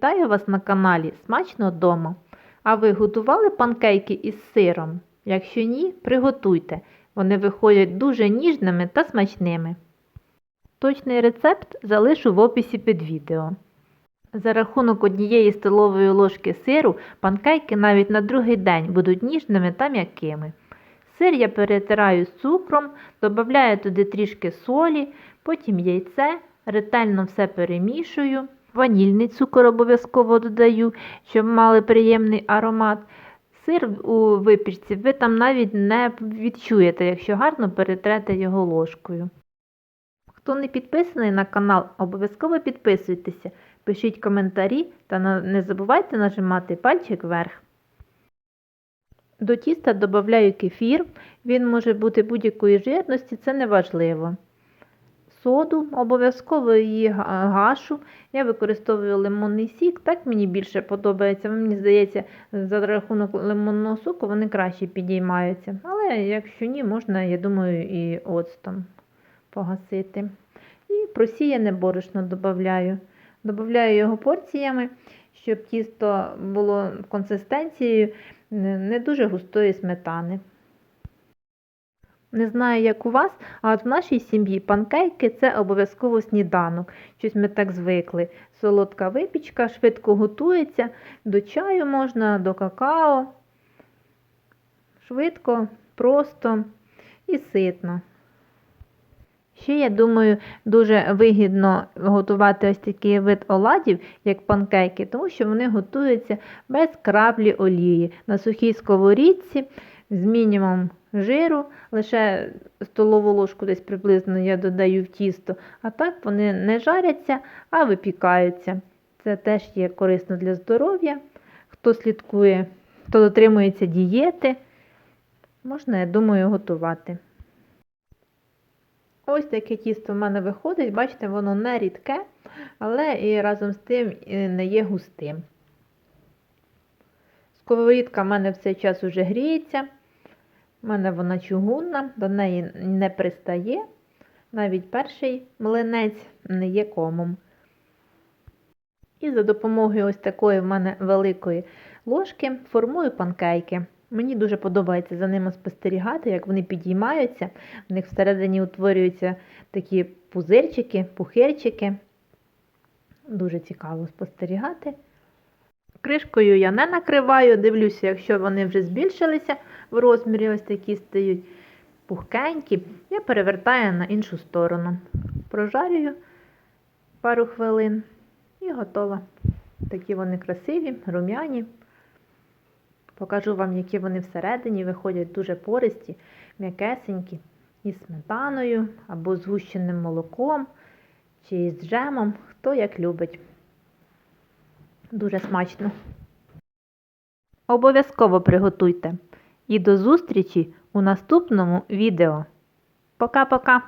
Вітаю вас на каналі Смачно вдома. А ви готували панкейки із сиром? Якщо ні, приготуйте. Вони виходять дуже ніжними та смачними. Точний рецепт залишу в описі під відео. За рахунок однієї столової ложки сиру панкейки навіть на другий день будуть ніжними та м'якими. Сир я перетираю з цукром, додаю туди трішки солі, потім яйце, ретельно все перемішую. Ванільний цукор обов'язково додаю, щоб мали приємний аромат. Сир у випічці ви там навіть не відчуєте, якщо гарно перетрете його ложкою. Хто не підписаний на канал, обов'язково підписуйтеся, пишіть коментарі та не забувайте нажимати пальчик вверх. До тіста додаю кефір, він може бути будь-якої жирності, це не важливо. Соду, обов'язково її гашу. Я використовую лимонний сік, так мені більше подобається. Мені здається, за рахунок лимонного соку вони краще підіймаються. Але якщо ні, можна, я думаю, і оцтом погасити. І просіяне борошно додаю. Додаю його порціями, щоб тісто було консистенцією не дуже густої сметани. Не знаю, як у вас, а от в нашій сім'ї панкейки це обов'язково сніданок. Щось ми так звикли. Солодка випічка, швидко готується, до чаю можна, до какао. Швидко, просто і ситно. Ще, я думаю, дуже вигідно готувати ось такий вид оладів, як панкейки, тому що вони готуються без краплі олії на сухій сковорідці з мінімум жиру, лише столову ложку десь приблизно я додаю в тісто, а так вони не жаряться, а випікаються. Це теж є корисно для здоров'я. Хто слідкує, хто дотримується дієти, можна, я думаю, готувати. Ось таке тісто в мене виходить, бачите, воно не рідке, але і разом з тим не є густим. Сковорідка в мене в цей час уже гріється. У мене вона чугунна, до неї не пристає. Навіть перший млинець не є комом. І за допомогою ось такої в мене великої ложки формую панкейки. Мені дуже подобається за ними спостерігати, як вони підіймаються. В них всередині утворюються такі пузирчики, пухирчики. Дуже цікаво спостерігати. Кришкою я не накриваю, дивлюся, якщо вони вже збільшилися в розмірі, ось такі стають пухкенькі, я перевертаю на іншу сторону. Прожарюю пару хвилин і готова. Такі вони красиві, рум'яні. Покажу вам, які вони всередині виходять дуже пористі, м'якесенькі, із сметаною або з гущеним молоком, чи з джемом, хто як любить. Дуже смачно. Обов'язково приготуйте. І до зустрічі у наступному відео. Пока-пока!